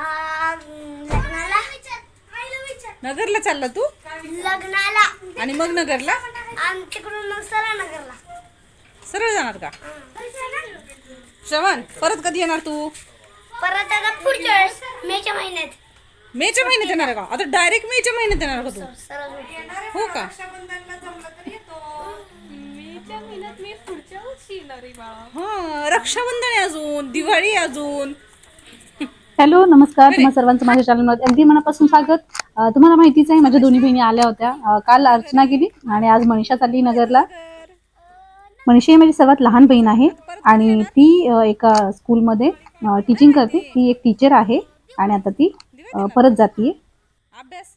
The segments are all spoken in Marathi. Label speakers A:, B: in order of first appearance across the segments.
A: लग्नाला?
B: नगरला चालला तू?
A: लग्नाला.
B: आणि मग नगरला?
A: आणि तिकडून मग सरा नगरला.
B: सरळ जाणार का? श्रवण परत कधी येणार तू?
A: परत आता पुढच्या वेळेस मेच्या महिन्यात.
B: मेच्या महिन्यात येणार का? आता डायरेक्ट मेच्या महिन्यात येणार का तू? हो का?
C: मेच्या महिन्यात मी पुढच्या वर्षी येणार आहे बाळा
B: हा रक्षाबंधन आहे अजून दिवाळी आहे अजून.
D: हॅलो नमस्कार. तुम्हा सर्वांचं माझ्या चॅनलमध्ये अगदी मनापासून स्वागत. तुम्हाला माहितीच आहे माझ्या दोन्ही बहिणी आल्या होत्या. काल अर्चना गेली आणि आज मनीषा चालली नगरला. मनीषा ही माझी सर्वात लहान बहीण आहे आणि ती एका स्कूलमध्ये टीचिंग करते. ती एक टीचर आहे आणि आता ती परत जाते
B: अभ्यास.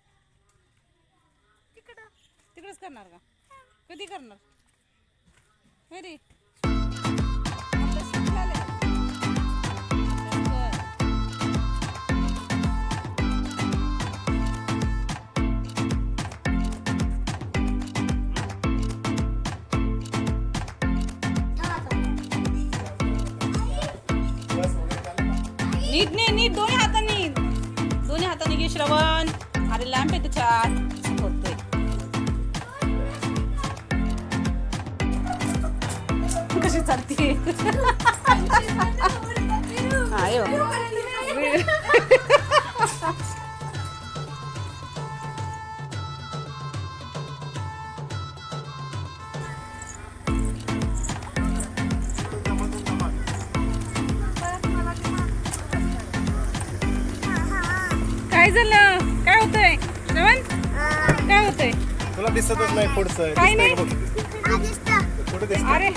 B: तिकडं. तिकडंच करणार का? कधी करणार? नीट नीट नीट दोन्ही हातांनी. दोन्ही हातांनी घे श्रवण. अरे लॅम्प आहे होतोय कशी चालते? हा काय झालं? काय होतंय? श्रवण? काय होतंय?
E: तुला दिसतच नाही पुढचं.
B: काय नाही.
E: कुठं
B: अरे.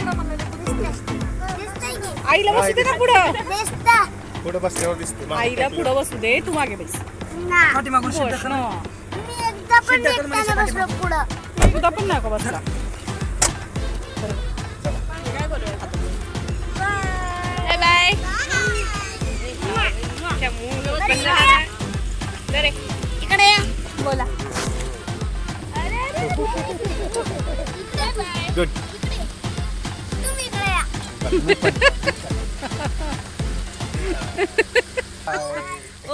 B: आईला बसू दे ना पुढं.
E: पुढं बसल्यावर दिसते.
B: आईला पुढं बसू दे तू मागे बस. हं.
A: एकदा पण एकट्याने बसलो पुढं.
B: तुझा पण नाही का बसला बाय. बाय.
E: गुड
A: तुम्ही इकडे या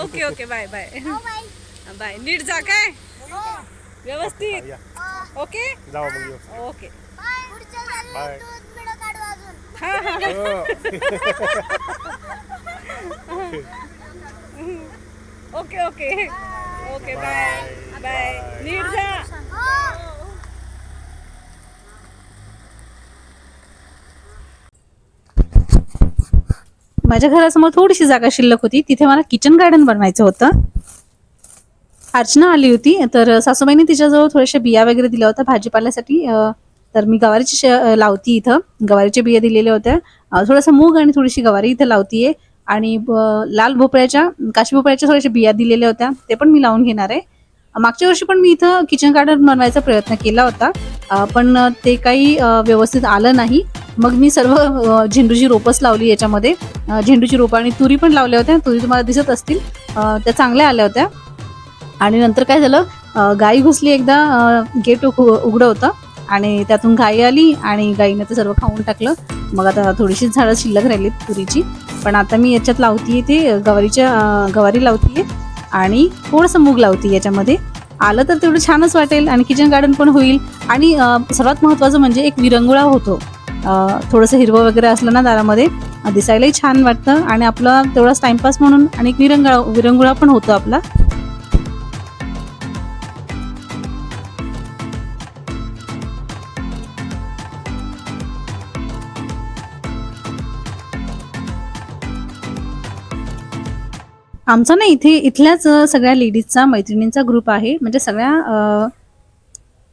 B: ओके ओके बाय बाय
A: हो बाई.
B: बाय नीट जा काय
A: हो.
B: व्यवस्थित
E: या
B: ओके
E: जावा मग येऊ
B: ओके
A: पुढच्या झाली
E: बाय.
A: दूध बिडं काढू अजून
B: हा हा
E: हो.
B: Okay okay okay bye bye नीट जा
D: माझ्या घरासमोर थोडीशी जागा शिल्लक होती. तिथे मला किचन गार्डन बनवायचं होतं. अर्चना आली होती. तर सासूबाईने तिच्याजवळ थोड्याशा बिया वगैरे दिल्या होत्या भाजीपाल्यासाठी. तर मी गवारीची श लावती इथं. गवारीच्या बिया दिलेल्या होत्या. थोडंसं मूग आणि थोडीशी गवारी इथं लावतीये. आणि लाल भोपळ्याच्या काशी भोपळ्याच्या थोड्याशा बिया दिलेल्या होत्या. ते पण मी लावून घेणार आहे. मागच्या वर्षी पण मी इथं किचन गार्डन बनवायचा प्रयत्न केला होता. पण ते काही व्यवस्थित आलं नाही. मग मी सर्व झेंडूची रोपच लावली याच्यामध्ये. झेंडूची रोपं आणि तुरी पण लावल्या होत्या. तुरी तुम्हाला दिसत असतील. त्या चांगल्या आल्या होत्या. आणि नंतर काय झालं गाई घुसली एकदा गेट उघडं होतं. आणि त्यातून गाई आली आणि गाईनं ते सर्व खाऊन टाकलं. मग आता थोडीशीच झाडं शिल्लक राहिलीत तुरीची. पण आता मी याच्यात लावतीये ते गवारीच्या गवारी लावतीये. आणि थोडंसं मूग लावते याच्यामध्ये. आलं तर तेवढं छानच वाटेल आणि किचन गार्डन पण होईल. आणि सर्वात महत्त्वाचं म्हणजे एक विरंगुळा होतो. थोडंसं हिरवं वगैरे असलं ना दारामध्ये दिसायलाही छान वाटतं आणि आपला तेवढाच टाइमपास म्हणून आणि एक विरंगुळा विरंगुळा पण होतो आपला. आमचा ना इथे इथल्याच सगळ्या लेडीजचा मैत्रिणींचा ग्रुप आहे. म्हणजे सगळ्या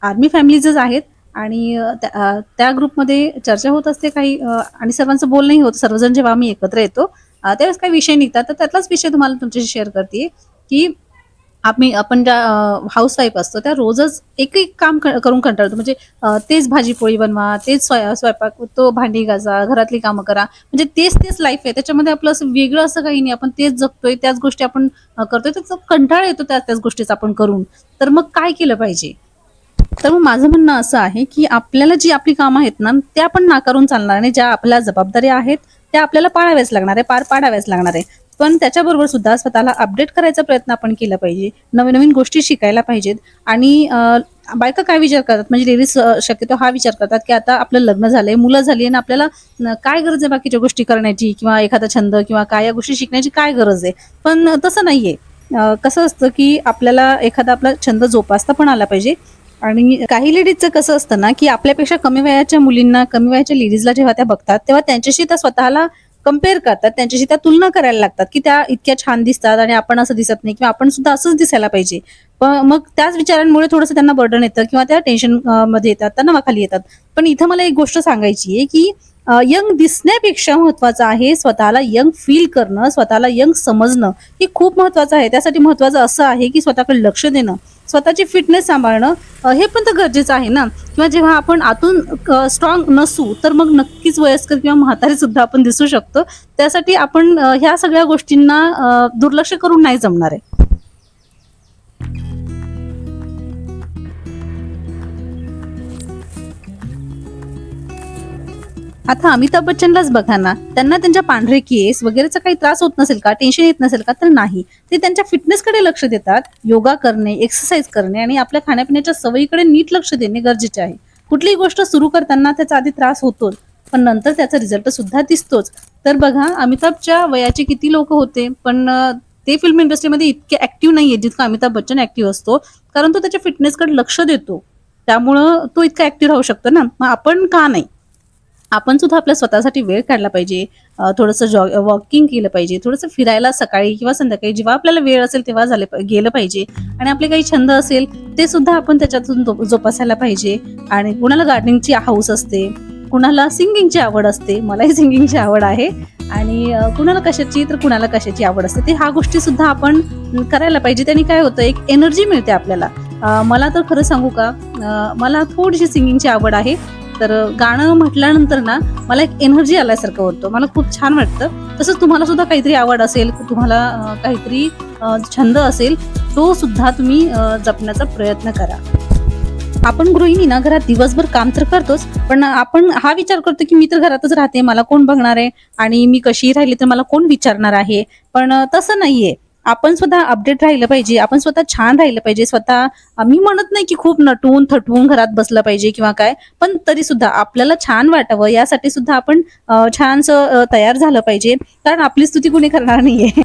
D: आर्मी फॅमिलीजच आहेत. आणि त्या- त्या ग्रुपमध्ये चर्चा होत असते काही आणि सर्वांचं बोलणंही होतं. सर्वजण जेव्हा आम्ही एकत्र येतो त्यावेळेस काही विषय निघतात. तर त्यातलाच विषय तुम्हाला तुमच्याशी शेअर करते की आम्ही आपण ज्या हाऊस वाईफ असतो त्या रोजच एक एक काम करून कंटाळतो. म्हणजे तेच भाजी पोळी बनवा तेच स्वय- स्वयंपाक तो भांडी गाजा घरातली कामं करा. म्हणजे तेच तेच लाईफ आहे. त्याच्यामध्ये आपलं असं वेगळं असं काही नाही. आपण तेच जगतोय त्याच गोष्टी आपण करतोय. त्याचा कंटाळा येतो त्या त्याच गोष्टीचा आपण करून. तर मग काय केलं पाहिजे? तर मग माझं म्हणणं असं आहे की आपल्याला जी आपली कामं आहेत ना त्या आपण नाकारून चालणार नाही. ज्या आपल्या जबाबदाऱ्या आहेत त्या आपल्याला पाळाव्याच लागणार आहे पार पाडाव्याच लागणार आहे. पण त्याच्याबरोबर सुद्धा स्वतःला अपडेट करायचा प्रयत्न आपण केला पाहिजे. नवीन नवीन गोष्टी शिकायला पाहिजेत. आणि बायका काय विचार करतात? म्हणजे लेडीज शक्यतो हा विचार करतात की आता आपलं लग्न झालंय मुलं झाली आणि आपल्याला काय गरज आहे बाकीच्या गोष्टी करण्याची? किंवा एखादा छंद किंवा काय या गोष्टी शिकण्याची काय गरज आहे? पण तसं नाहीये. कसं असतं की आपल्याला एखादा आपला छंद जोपासता पण आला पाहिजे. आणि काही लेडीजचं कसं असतं ना की आपल्यापेक्षा कमी वयाच्या मुलींना कमी वयाच्या लेडीजला जेव्हा त्या बघतात तेव्हा त्यांच्याशी त्या स्वतःला कंपेअर करतात त्यांच्याशी त्या तुलना करायला लागतात की त्या इतक्या छान दिसतात आणि आपण असं दिसत नाही किंवा आपण सुद्धा असंच दिसायला पाहिजे. पण मग त्याच विचारांमुळे थोडंसं त्यांना बर्डन येतं किंवा त्या टेन्शनमध्ये येतात त्यांना वाखाली येतात. पण इथं मला एक गोष्ट सांगायची आहे की यंग दिसण्यापेक्षा महत्वाचं आहे स्वतःला यंग फील करणं स्वतःला यंग समजणं हे खूप महत्वाचं आहे. त्यासाठी महत्वाचं असं आहे की स्वतःकडे लक्ष देणं. स्वतःची फिटनेस सांभाळणं हे पण तर गरजेचं आहे ना? किंवा जेव्हा आपण आतून स्ट्रॉंग नसू तर मग नक्कीच वयस्कर किंवा म्हातारी सुद्धा आपण दिसू शकतो. त्यासाठी आपण ह्या सगळ्या गोष्टींना दुर्लक्ष करून नाही जमणार आहे. आता अमिताभ बच्चनलाच बघा ना. त्यांना त्यांच्या पांढरे केस वगैरेचा काही त्रास होत नसेल का टेन्शन येत नसेल का? तर नाही. ते त्यांच्या फिटनेसकडे लक्ष देतात योगा करणे एक्सरसाइज करणे आणि आपल्या खाण्यापिण्याच्या सवयीकडे नीट लक्ष देणे गरजेचे आहे. कुठलीही गोष्ट सुरू करताना त्याचा आधी त्रास होतोच पण नंतर त्याचा रिझल्ट सुद्धा दिसतोच. तर बघा अमिताभच्या वयाचे किती लोक होते पण ते फिल्म इंडस्ट्रीमध्ये इतके ऍक्टिव्ह नाहीये जितका अमिताभ बच्चन ऍक्टिव्ह असतो कारण तो त्याच्या फिटनेसकडे लक्ष देतो. त्यामुळं तो इतका ऍक्टिव्ह राहू शकतो ना. मग आपण का नाही? आपण सुद्धा आपल्या स्वतःसाठी वेळ काढला पाहिजे. थोडंसं जॉग वॉकिंग केलं पाहिजे. थोडंसं फिरायला सकाळी किंवा संध्याकाळी जेव्हा आपल्याला वेळ असेल तेव्हा झाले गेलं पाहिजे. आणि आपले काही छंद असेल ते सुद्धा आपण त्याच्यातून जो- जोपासायला पाहिजे. आणि कुणाला गार्डनिंगची हाऊस असते कुणाला सिंगिंगची आवड असते मलाही सिंगिंगची आवड आहे. आणि कुणाला कशाची तर कुणाला कशाची आवड असते. ते ह्या गोष्टी सुद्धा आपण करायला पाहिजे. त्याने काय होतं एक एनर्जी मिळते आपल्याला. मला तर खरं सांगू का मला थोडीशी सिंगिंगची आवड आहे. तर गाणं म्हटल्यानंतर ना मला एक एनर्जी आल्यासारखं होतं मला खूप छान वाटतं. तसंच तुम्हाला सुद्धा काहीतरी आवड असेल तुम्हाला काहीतरी छंद असेल तो सुद्धा तुम्ही जपण्याचा प्रयत्न करा. आपण गृहिणी ना घरात दिवसभर काम तर करतोच पण आपण हा विचार करतो की मी तर घरातच राहते मला कोण बघणार आहे? आणि मी कशी राहिली तर मला कोण विचारणार आहे? पण तसं नाहीये. आपण स्वतः अपडेट राहिलं पाहिजे आपण स्वतः छान राहिलं पाहिजे स्वतः मी म्हणत नाही की खूप नटून थटवून घरात बसलं पाहिजे किंवा काय पण तरी सुद्धा आपल्याला छान वाटावं. यासाठी सुद्धा आपण छानसं तयार झालं पाहिजे. कारण आपली स्तुती कुणी करणार नाहीये.